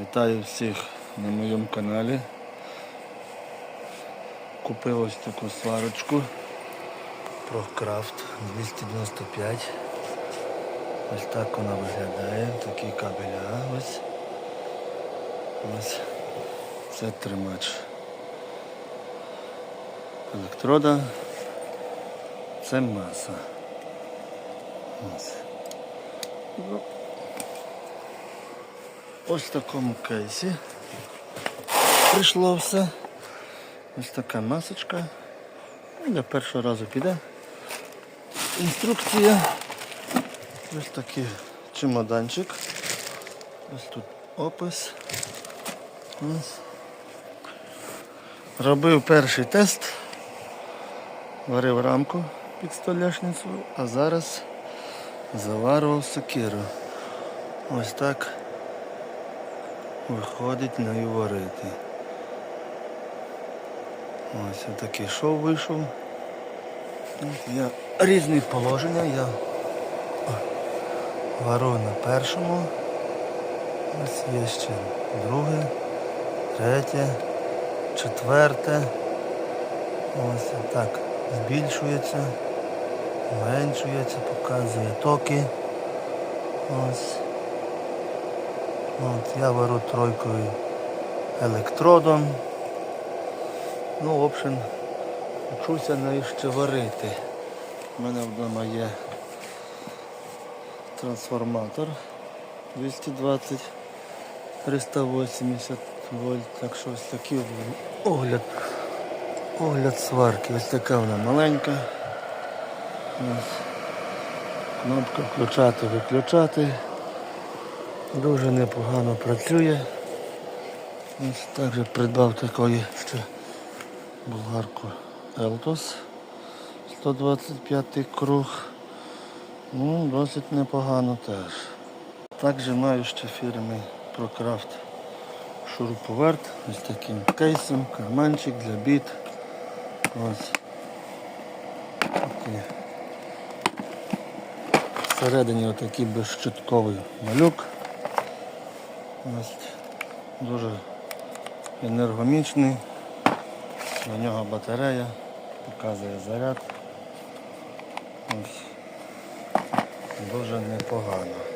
Вітаю всіх на моєму каналі. Купив ось таку сварочку ProCraft 295. Ось так вона виглядає. Такі кабеля ось. Ось це тримач електрода. Це маса. Ось. Ну, Ось в такому кейсі прийшло все. Ось така масочка. Ну, Для першого разу піде. Інструкція. Ось такий чемоданчик. Ось тут опис. Ось. Робив перший тест. Варив рамку під столешницю, а зараз заварював сокиру. Ось так виходить нею варити. Ось такий шов вийшов. От Я різні положення я варю на першому. Ось є ще друге, третє, четверте. Ось так збільшується, зменшується, показує токи. Ось. От, я варю тройкою електродом. Ну, в общем, вчуся ще варити. У мене вдома є трансформатор 220 380 вольт. Так що ось такий огляд. Огляд сварки. Ось така вона маленька. Ось. Кнопка включати, виключати. Дуже непогано працює. Ось також придбав такої ще болгарку Елтос 125 круг. Ну, досить непогано теж. Також маю ще фірми ProCraft шуруповерт ось таким кейсом, карманчик для біт. Ось. Такий. Всередині отакий безщитковий малюк. Дуже енергомічний. У нього батарея, показує заряд. Ось. Дуже непогано.